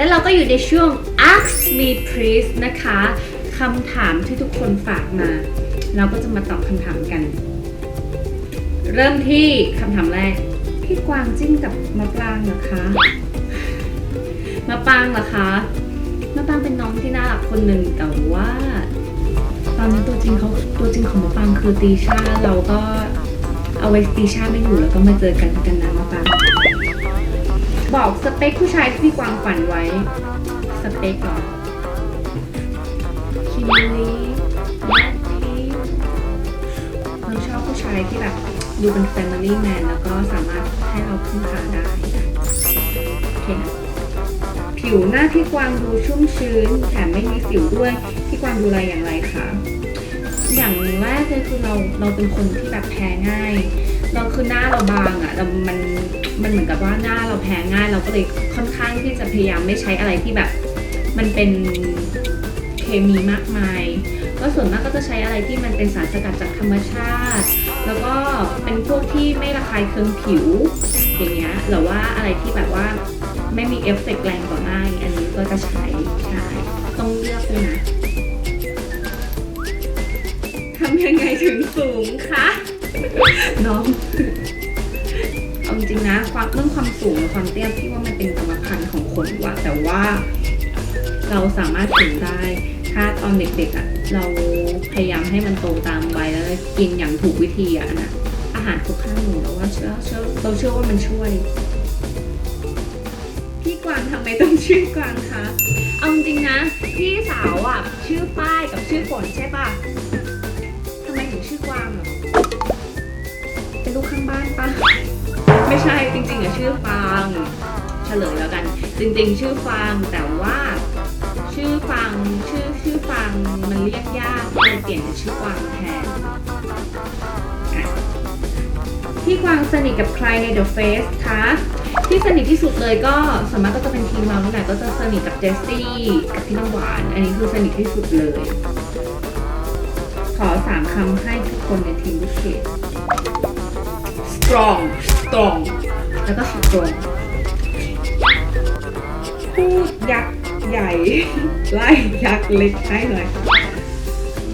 และเราก็อยู่ในช่วง ask me please นะคะคำถามที่ทุกคนฝากมา เราก็จะมาตอบคำถามกัน เริ่มที่คำถามแรก พี่กวางจิ้นกับมะปรางเหรอคะมะปรางเหรอคะมะปรางเป็นน้องที่น่ารักคนหนึ่งแต่ว่าตอนนี้ตัวจริงเขาตัวจริงของมะปรางคือตีชาเราก็เอาไว้ตีชาไม่อยู่แล้วก็มาเจอกันกันนะมะปราง บอกสเปคผู้ชายที่พี่กวางฝันไว้ สเปคเหรอคิมเบอร์รี่แมททีเราชอบผู้ชายที่แบบดูเป็น family man แล้วก็สามารถให้เราพึ่งพาได้โอเคนะผิวหน้าพี่กวางดูชุ่มชื้นแถมไม่มีสิวด้วยพี่กวางดูแลอย่างไรคะอย่างแรกเลยคือเราเราเป็นคนที่แบบแพ้ง่าย เราคือหน้าเราบางอะ่ะเรามันมันเหมือนกับว่าหน้าเราแพ้ง่าย เราก็เลยค่อนข้างที่จะพยายามไม่ใช้อะไรที่แบบ มันเป็นเคมีมากมาย ก็ส่วนมากก็จะใช้อะไรที่มันเป็นสารสกัดจากธรรมชาติ แล้วก็เป็นพวกที่ไม่ระคายเคืองผิว อย่างเงี้ยหรือว่าอะไรที่แบบว่าไม่มีเอฟเฟกต์แรงต่อหน้าอันนี้ก็จะใช้ใช่ต้องเลือกด้วยนะทำยังไงถึงสูงคะ น้องเอาจริงๆนะความเรื่องความสูงกับความเตี้ยพี่ว่ามันเป็นกรรมพันธุ์ของคนว่ะแต่ว่าเราสามารถสูงได้ ถ้าตอนเด็กๆอะ่ะ เราพยายามให้มันโตตามวัยแล้วกินอย่างถูกวิธีอะนะอาหารทุกข้างหนูเราว่าเชื่อเชื่อเราเชื่อว่ามันช่วย พี่กวางทำไมต้องชื่อกวางคะเอาจริงนะ พี่สาวอะ ชื่อป้ายกับชื่อฝนใช่ปะทำไมถึงชื่อกวางเหรอ เป็นลูกข้างบ้านปะไม่ใช่จริงๆอะชื่อฟางเฉลยแล้วกัน จริงๆ ชื่อฟางแต่ว่า ชื่อฟางชื่อชื่อฟางมันเรียกยากเลยเปลี่ยนเป็นชื่อกวางแทนพี่กวางสนิทกับใครใน The Face คะที่สนิทที่สุดเลยก็สามารถก็จะเป็นทีมเรานี่แหละก็จะสนิทกับเจสซี่กับพี่น้ำหวาน อันนี้คือสนิทที่สุดเลย ขอสามคำให้ทุกคนในทีมลูกเกด strong strong แล้วก็ strong พูดยักษ์ใหญ่ ไล่ยักษ์เล็กให้หน่อย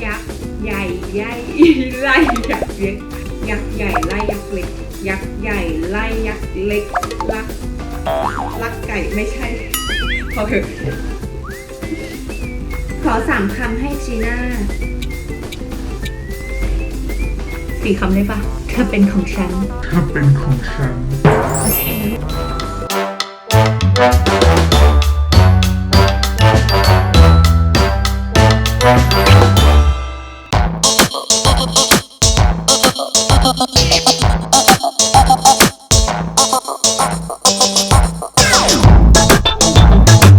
ยักษ์ใหญ่ใหญ่ไล่ยักษ์เล็กยักษ์ใหญ่ไล่ยักษ์เล็ก ยักษ์ใหญ่ไล่ยักษ์เล็กลักลักไก่ไม่ใช่พอเถอะขอสามคำให้จีน่าสี่คำได้ปะ ธอเป็นของฉัน เธอเป็นของฉันโอเค